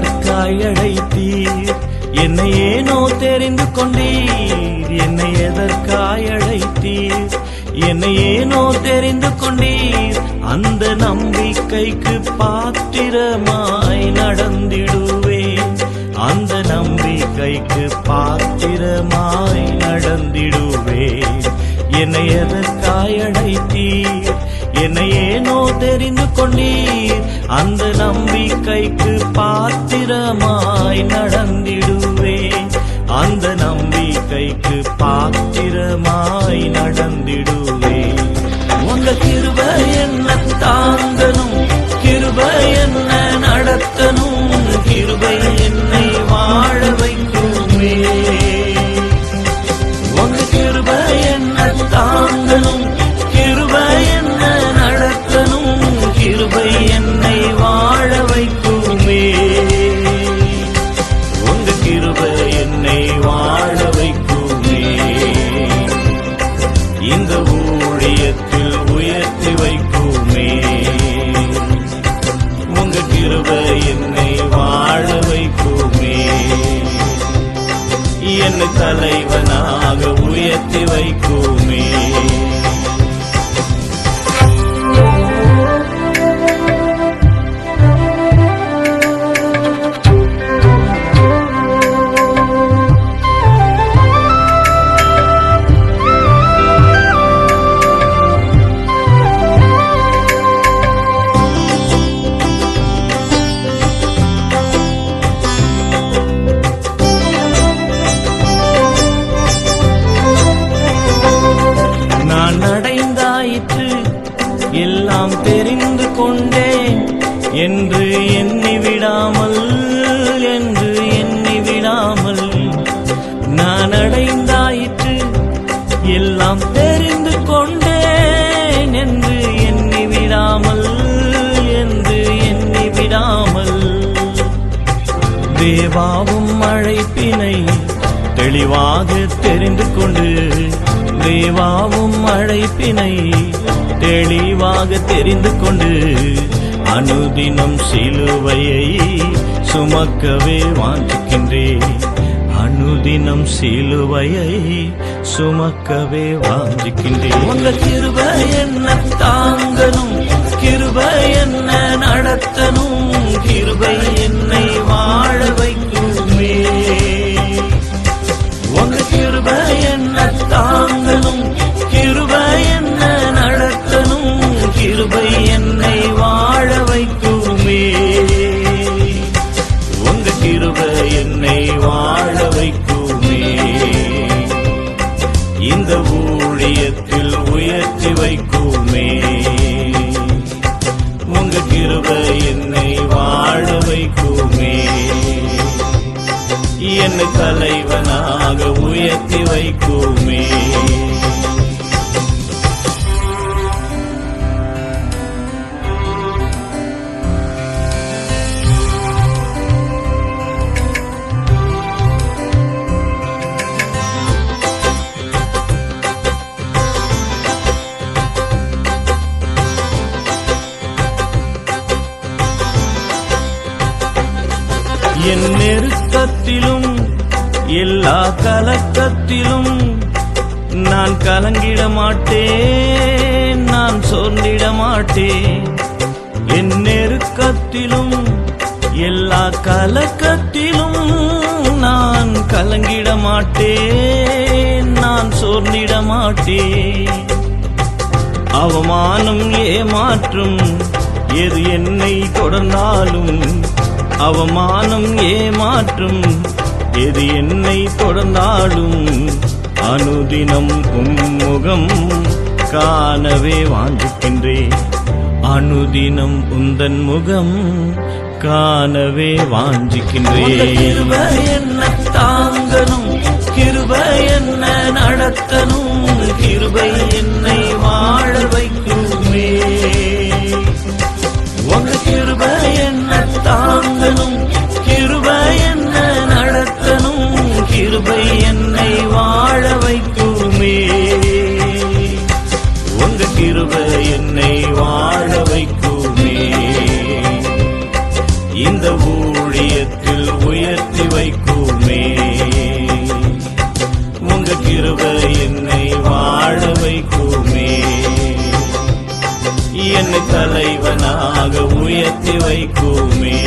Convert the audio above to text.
எதற்காய் அழைத்தீர். என்னை ஏனோ தெரிந்து கொண்டீர். என்னை எதற்காய் அழைத்தீர். என்னை ஏனோ தெரிந்து கொண்டீர். அந்த நம்பிக்கைக்கு பாத்திரமாய் நடந்திடுவேன். அந்த நம்பிக்கைக்கு பாத்திரமாய் நடந்திடுவேன். என்னை எதற்காய் அழைத்தீர். என்னையேனோ தெரிந்து கொண்டீர். அந்த நம்பிக்கைக்கு பாத்திரமாய் நடந்திடுவேன் அந்த நம்பிக்கைக்கு பாத்திரமாய் நடந்திடுவேன் இந்த ஊழியத்தில் உயர்த்தி வைக்குமே. உங்க கிருப என்னை வாழ வைக்குமே. என்னை தலைவனாக உயர்த்தி வைக்குமே. விடாமல் தேவாவும் அழைப்பினை தெளிவாக தெரிந்து கொண்டு தேவாவும் அழைப்பினை தெளிவாக தெரிந்து கொண்டு அனுதினம் சிலுவையை சுமக்கவே வாஞ்சிக்கின்றேன் அனுதினம் சிலுவையை சுமக்கவே வாஞ்சிக்கின்றேன் உங்க கிருப என்ன தாங்கணும்? கிருப என்ன நடத்தணும்? என்னை வாழ வைக்குமே. உங்க கிருப என்ன தாங்கணும் கிருப என்ன நடத்தணும் கிருபை என்னை வாழ வைக்குமே. உங்க கிருப என்னை வாழ வைக்குமே. இந்த ஊழியத்தில் உயர்த்தி வைக்குமே. என்னை தலைவனாக உயர்த்தி வைக்குமே. என் நெருக்கத்திலும் எல்லா கலக்கத்திலும் நான் கலங்கிட மாட்டேன் நான் சோர்ந்திட மாட்டேன். என் நெருக்கத்திலும் எல்லா கலக்கத்திலும் நான் கலங்கிட மாட்டேன் நான் சோர்ந்திட மாட்டேன். அவமானம் ஏமாற்றும் எது என்னை தொடர்ந்தாலும் அவமானம் ஏமாற்றும் எது என்னை தொடர்ந்தாலும் அனுதினம் உம்முகம் காணவே வாஞ்சிக்கின்றேன் அனுதினம் உந்தன் முகம் காணவே வாஞ்சிக்கின்றேன் என்ன தாங்கணும் கிருப என்ன நடத்தணும் கிருபை கிருபை என்னை வாழ வைக்குமே. உங்க கிருபை என்னை வாழ வைக்குமே. இந்த ஊழியத்தில் உயர்த்தி வைக்குமே. உங்க கிருபை என்னை வாழ வைக்குமே. என்னை தலைவனாக உயர்த்தி வைக்குமே.